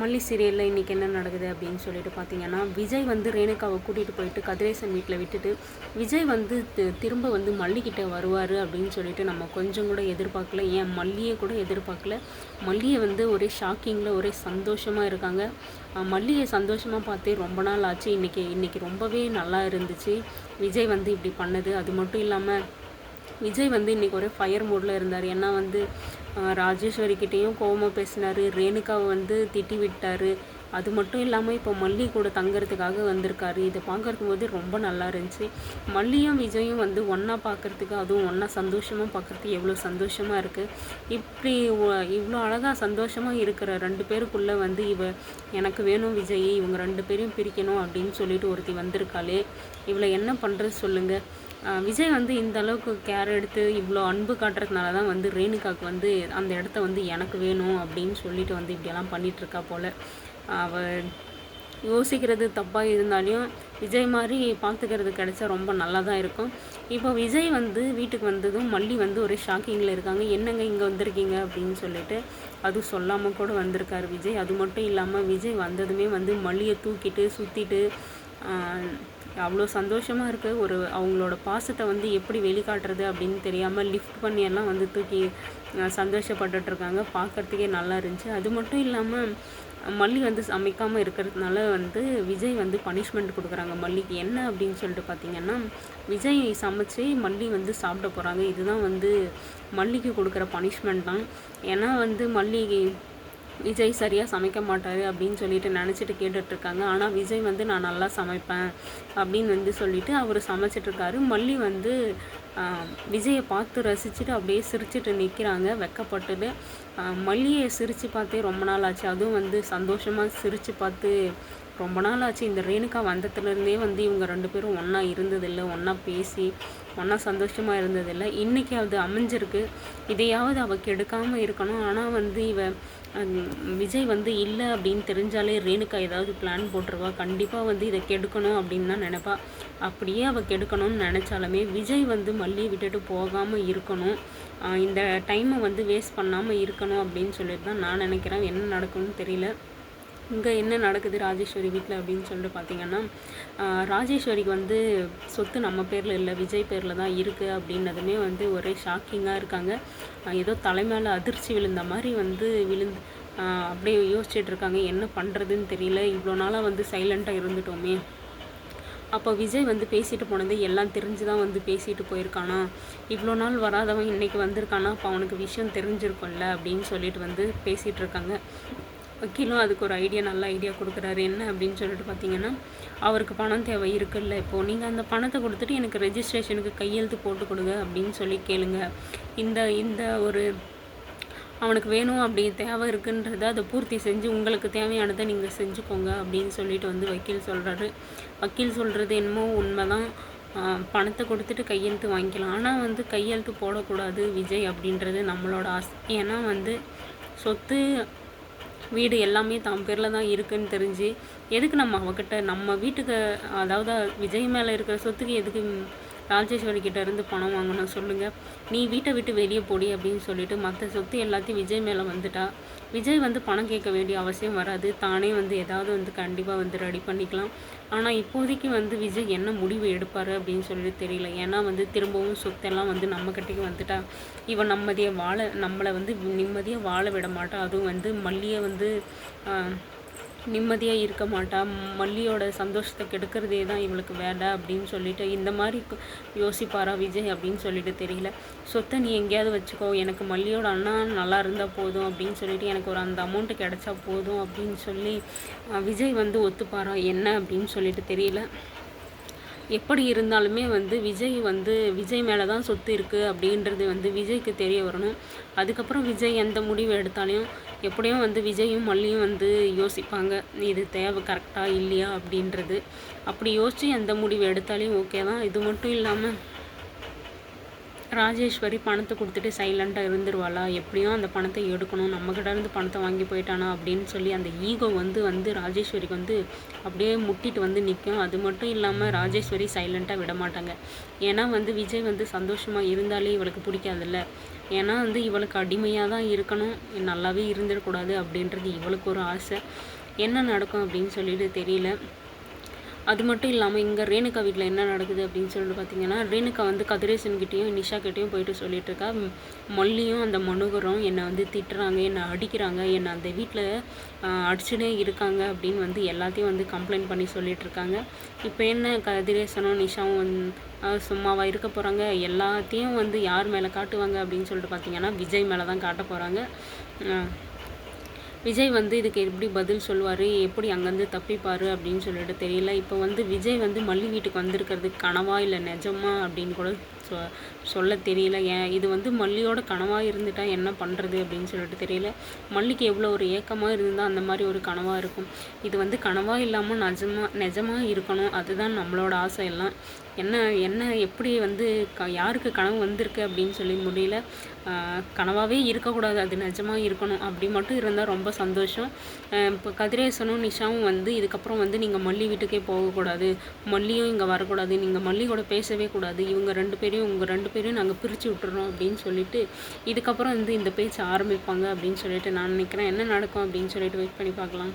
மல்லி சீரியலில் இன்றைக்கி என்ன நடக்குது அப்படின்னு சொல்லிட்டு பார்த்தீங்கன்னா விஜய் வந்து ரேணுகாவை கூட்டிகிட்டு போயிட்டு கதிரேசன் வீட்டில் விட்டுட்டு விஜய் வந்து திரும்ப வந்து மல்லிக்கிட்ட வருவார் அப்படின்னு சொல்லிட்டு நம்ம கொஞ்சம் கூட எதிர்பார்க்கல. ஏன் மல்லியை கூட எதிர்பார்க்கல. மல்லியை வந்து ஒரே ஷாக்கிங்கில் ஒரே சந்தோஷமாக இருக்காங்க. மல்லியை சந்தோஷமாக பார்த்தே ரொம்ப நாள் ஆச்சு. இன்றைக்கி இன்றைக்கி ரொம்பவே நல்லா இருந்துச்சு. விஜய் வந்து இப்படி பண்ணது. அது மட்டும் இல்லாமல் விஜய் வந்து இன்றைக்கி ஒரே ஃபயர் மூடில் இருந்தார். ஏன்னா வந்து ராஜேஸ்வரிக்கிட்டேயும் ராஜேஸ்வரி கிட்டேயும் பேசினார். ரேணுகாவை வந்து திட்டி விட்டார். அது மட்டும் இல்லாமல் இப்போ மல்லி கூட தங்கிறதுக்காக வந்திருக்காரு. இதை பார்க்கறதுக்கு போது ரொம்ப நல்லா இருந்துச்சு. மல்லியும் விஜயும் வந்து ஒன்றா பார்க்கறதுக்கு அதுவும் ஒன்றா சந்தோஷமாக பார்க்கறதுக்கு எவ்வளோ சந்தோஷமாக இருக்குது இப்படி இவ்வளோ அழகாக சந்தோஷமாக இருக்கிற ரெண்டு பேருக்குள்ளே வந்து இவ எனக்கு வேணும் விஜய் இவங்க ரெண்டு பேரையும் பிரிக்கணும் அப்படின்னு சொல்லிட்டு ஒருத்தி வந்திருக்காளே. இவளை என்ன பண்ணுறது சொல்லுங்கள் விஜய் வந்து இந்த அளவுக்கு கேர் எடுத்து இவ்வளோ அன்பு காட்டுறதுனால தான் வந்து ரேணுகாவுக்கு வந்து அந்த இடத்த வந்து எனக்கு வேணும் அப்படின்னு சொல்லிட்டு வந்து இப்படியெல்லாம் பண்ணிகிட்ருக்கா போல். அவ யோசிக்கிறது தப்பாக இருந்தாலையும் விஜய் மாதிரி பார்த்துக்கிறது கிடைச்சா ரொம்ப நல்லா தான் இருக்கும். இப்போ விஜய் வந்து வீட்டுக்கு வந்ததும் மல்லி வந்து ஒரு ஷாக்கிங்கில் இருக்காங்க. என்னங்க இங்கே வந்திருக்கீங்க அப்படின்னு சொல்லிட்டு அதுவும் சொல்லாமல் கூட வந்திருக்காரு விஜய். அது மட்டும் இல்லாமல் விஜய் வந்ததுமே வந்து மல்லியை தூக்கிட்டு சுற்றிட்டு அவ்வளோ சந்தோஷமாக இருக்குது ஒரு அவங்களோட பாசத்தை வந்து எப்படி வெளிக்காட்டுறது அப்படின்னு தெரியாமல் லிஃப்ட் பண்ணி எல்லாம் வந்து தூக்கி அஹ், சந்தோஷப்பட்டுட்டு இருக்காங்க. பார்க்கறதுக்கே நல்லா இருந்துச்சு. அது மட்டும் இல்லாமல் மல்லி வந்து சமைக்காமல் இருக்கிறதுனால வந்து விஜய் வந்து பனிஷ்மெண்ட் கொடுக்குறாங்க மல்லிக்கு. என்ன அப்படின்னு சொல்லிட்டு பார்த்தீங்கன்னா விஜய் சமைச்சு மல்லி வந்து சாப்பிட போகிறாங்க இதுதான் வந்து மல்லிக்கு கொடுக்குற பனிஷ்மெண்ட் தான். ஏன்னா வந்து மல்லி விஜய் சரியாக சமைக்க மாட்டார் அப்படின்னு சொல்லிட்டு நினச்சிட்டு கேட்டுட்ருக்காங்க. ஆனால் விஜய் வந்து நான் நல்லா சமைப்பேன் அப்படின்னு வந்து சொல்லிவிட்டு அவர் சமைச்சிட்ருக்காரு. மல்லி வந்து விஜயை பார்த்து ரசிச்சுட்டு அப்படியே சிரிச்சிட்டு நிற்கிறாங்க வெக்கப்பட்டுட்டு. மல்லியை சிரித்து பார்த்தே ரொம்ப நாள் ஆச்சு. அதுவும் வந்து சந்தோஷமாக சிரித்து பார்த்து ரொம்ப நாள் ஆச்சு. இந்த ரேணுகா வந்ததுலேருந்தே வந்து இவங்க ரெண்டு பேரும் ஒன்றா இருந்ததில்லை ஒன்றா பேசி ஒன்றா சந்தோஷமாக இருந்ததில்லை. இன்றைக்கி அது அமைஞ்சிருக்கு. இதையாவது அவள் கெடுக்காமல் இருக்கணும். ஆனால் வந்து இவன் விஜய் வந்து இல்லை அப்படின்னு தெரிஞ்சாலே ரேணுகா ஏதாவது பிளான் போட்டுருவா. கண்டிப்பாக வந்து இதை கெடுக்கணும் அப்படின்னு தான் நினப்பா. அப்படியே அவள் கெடுக்கணும்னு நினச்சாலுமே விஜய் வந்து மல்லியை விட்டுட்டு போகாமல் இருக்கணும். இந்த டைமை வந்து வேஸ்ட் பண்ணாமல் இருக்கணும் அப்படின்னு சொல்லிட்டு தான் நான் நினைக்கிறேன். என்ன நடக்கும்னு தெரியல. இங்கே என்ன நடக்குது ராஜேஸ்வரி வீட்டில் அப்படின்னு சொல்லிட்டு பார்த்தீங்கன்னா ராஜேஸ்வரிக்கு வந்து சொத்து நம்ம பேரில் இல்லை விஜய் பேரில் தான் இருக்குது அப்படின்னதுமே வந்து ஒரே ஷாக்கிங்காக இருக்காங்க. ஏதோ தலைமையில் அதிர்ச்சி விழுந்த மாதிரி வந்து விழுந்து அப்படியே யோசிச்சுட்டு இருக்காங்க. என்ன பண்ணுறதுன்னு தெரியல. இவ்வளோ நாளாக வந்து சைலண்ட்டாக இருந்துட்டோமே. அப்போ விஜய் வந்து பேசிட்டு போனது எல்லாம் தெரிஞ்சு தான் வந்து பேசிட்டு போயிருக்கானா? இவ்வளோ நாள் வராதவன் இன்னைக்கு வந்திருக்கானா? அப்போ அவனுக்கு விஷயம் தெரிஞ்சிருக்கும்ல அப்படின்னு சொல்லிட்டு வந்து பேசிகிட்டு இருக்காங்க. வக்கீலும் அதுக்கு ஒரு ஐடியா நல்ல ஐடியா கொடுக்குறாரு. என்ன அப்படின்னு சொல்லிட்டு பார்த்தீங்கன்னா அவருக்கு பணம் தேவை இருக்குல்ல. இப்போது நீங்கள் அந்த பணத்தை கொடுத்துட்டு எனக்கு ரெஜிஸ்ட்ரேஷனுக்கு கையெழுத்து போட்டு கொடுங்க அப்படின்னு சொல்லி கேளுங்க. இந்த இந்த ஒரு அவனுக்கு வேணும் அப்படி தேவை இருக்குன்றத அதை பூர்த்தி செஞ்சு உங்களுக்கு தேவையானதை நீங்கள் செஞ்சுக்கோங்க அப்படின்னு சொல்லிட்டு வந்து வக்கீல் சொல்கிறாரு வக்கீல் சொல்கிறது என்னமோ உண்மைதான். பணத்தை கொடுத்துட்டு கையெழுத்து வாங்கிக்கலாம். ஆனால் வந்து கையெழுத்து போடக்கூடாது விஜய் அப்படின்றது நம்மளோட ஆசை. ஏன்னா வந்து சொத்து வீடு எல்லாமே தான் பேரில் தான் இருக்குன்னு தெரிஞ்சு எதுக்கு நம்ம அவகிட்ட நம்ம வீட்டுக்கு அதாவது விஜய் மேலே இருக்கிற சொத்துக்கு எதுக்கு ராஜேஸ்வரி கிட்ட இருந்து பணம் வாங்கணும். சொல்லுங்கள் நீ வீட்டை விட்டு வெளியே போடி அப்படின்னு சொல்லிட்டு மற்ற சொத்து எல்லாத்தையும் விஜய் மேலே வந்துட்டா. விஜய் வந்து பணம் கேட்க வேண்டிய அவசியம் வராது. தானே வந்து ஏதாவது வந்து கண்டிப்பாக வந்து ரெடி பண்ணிக்கலாம். ஆனால் இப்போதைக்கு வந்து விஜய் என்ன முடிவு எடுப்பார் அப்படின்னு சொல்லிட்டு தெரியல. ஏன்னா வந்து திரும்பவும் சொத்தெல்லாம் வந்து நம்ம வந்துட்டா. இவன் நம்மதியை வாழ நம்மளை வந்து நிம்மதியாக வாழ விட மாட்டா. அதுவும் வந்து மல்லியை வந்து நிம்மதியாக இருக்க மாட்டா. மல்லியோட சந்தோஷத்தை கெடுக்கிறதே தான் இவளுக்கு வேலை அப்படின்னு சொல்லிட்டு இந்த மாதிரி யோசிப்பாரா விஜய் அப்படின்னு சொல்லிட்டு தெரியல. சொத்தை நீ எங்கேயாவது வச்சுக்கோ. எனக்கு மல்லியோட அண்ணா நல்லா இருந்தால் போதும் அப்படின்னு சொல்லிட்டு எனக்கு ஒரு அந்த அமௌண்ட்டு கிடைச்சா போதும் அப்படின்னு சொல்லி விஜய் வந்து ஒத்துப்பாரா? என்ன அப்படின்னு சொல்லிட்டு தெரியல. எப்படி இருந்தாலுமே வந்து விஜய் வந்து விஜய் மேலே தான் சொத்து இருக்குது அப்படின்றது வந்து விஜய்க்கு தெரிய வரணும். அதுக்கப்புறம் விஜய் எந்த முடிவு எடுத்தாலையும் எப்படியும் வந்து விஜயும் மல்லியும் வந்து யோசிப்பாங்க இது தேவை கரெக்டாக இல்லையா அப்படின்றது. அப்படி யோசித்து எந்த முடிவு எடுத்தாலையும் ஓகே தான். இது மட்டும் இல்லாமல் ராஜேஸ்வரி பணத்தை கொடுத்துட்டு சைலண்ட்டாக இருந்துருவாளா? எப்படியும் அந்த பணத்தை எடுக்கணும். நம்மக்கிட்ட இருந்து பணத்தை வாங்கி போயிட்டானா அப்படின்னு சொல்லி அந்த ஈகோ வந்து வந்து ராஜேஸ்வரிக்கு வந்து அப்படியே முட்டிட்டு வந்து நிற்கும் அது மட்டும் இல்லாமல் ராஜேஸ்வரி சைலண்ட்டாக விட மாட்டாங்க ஏன்னா வந்து விஜய் வந்து சந்தோஷமாக இருந்தாலே இவளுக்கு பிடிக்காதுல்ல. ஏன்னா வந்து இவளுக்கு அடிமையாக தான் இருக்கணும். நல்லாவே இருந்துடக்கூடாது அப்படின்றது இவளுக்கு ஒரு ஆசை. என்ன நடக்கும் அப்படின்னு சொல்லிட்டு தெரியல. அது மட்டும் இல்லாமல் இங்கே ரேணுகா வீட்டில் என்ன நடக்குது அப்படின்னு சொல்லிட்டு பார்த்தீங்கன்னா ரேணுகா வந்து கதிரேசன்கிட்டையும் நிஷா கிட்டேயும் போயிட்டு சொல்லிட்டு இருக்கா மல்லியும் அந்த மனுகரும் என்னை வந்து திட்டுறாங்க என்னை அடிக்கிறாங்க என்னை அந்த வீட்டில் அடிச்சுனே இருக்காங்க அப்படின்னு வந்து எல்லாத்தையும் வந்து கம்ப்ளைண்ட் பண்ணி சொல்லிட்டு இருக்காங்க இப்போ என்ன கதிரேசனும் நிஷாவும் வந்து சும்மாவாக இருக்க போகிறாங்க எல்லாத்தையும் வந்து யார் மேலே காட்டுவாங்க அப்படின்னு சொல்லிட்டு பார்த்தீங்கன்னா விஜய் மேலே தான் காட்ட போகிறாங்க விஜய் வந்து இதுக்கு எப்படி பதில் சொல்லுவார்? எப்படி அங்கேருந்து தப்பிப்பார் அப்படின்னு சொல்லிட்டு தெரியல. இப்போ வந்து விஜய் வந்து மல்லி வீட்டுக்கு வந்திருக்கிறதுக்கு கனவா இல்லை நிஜமா அப்படின்னு கூட சொ சொல்ல தெரியல. ஏன் இது வந்து மல்லியோட கனவாக இருந்துட்டா என்ன பண்ணுறது அப்படின்னு சொல்லிட்டு தெரியல. மல்லிக்கு எவ்வளோ ஒரு ஏக்கமாக இருந்தால் அந்த மாதிரி ஒரு கனவாக இருக்கும். இது வந்து கனவாக இல்லாமல் நிஜமாக நிஜமாக இருக்கணும். அதுதான் நம்மளோட ஆசை எல்லாம். என்ன என்ன எப்படி வந்து க யாருக்கு கனவு வந்திருக்கு அப்படின்னு சொல்லி முடியல. கனவாகவே இருக்கக்கூடாது. அது நிஜமாக இருக்கணும். அப்படி மட்டும் இருந்தால் ரொம்ப சந்தோஷம். இப்போ கதிரேசனும் நிஷாவும் வந்து இதுக்கப்புறம் வந்து நீங்கள் மல்லி வீட்டுக்கே போகக்கூடாது. மல்லியும் இங்கே வரக்கூடாது. நீங்கள் மல்லி கூட பேசவே கூடாது. இவங்க ரெண்டு பேரையும் உங்கள் ரெண்டு பேரையும் நாங்கள் பிரித்து விட்டுறோம் அப்படின்னு சொல்லிட்டு இதுக்கப்புறம் வந்து இந்த பேச்சு ஆரம்பிப்பாங்க அப்படின்னு சொல்லிட்டு நான் நினைக்கிறேன். என்ன நடக்கும் அப்படின்னு சொல்லிட்டு வெயிட் பண்ணி பார்க்கலாம்.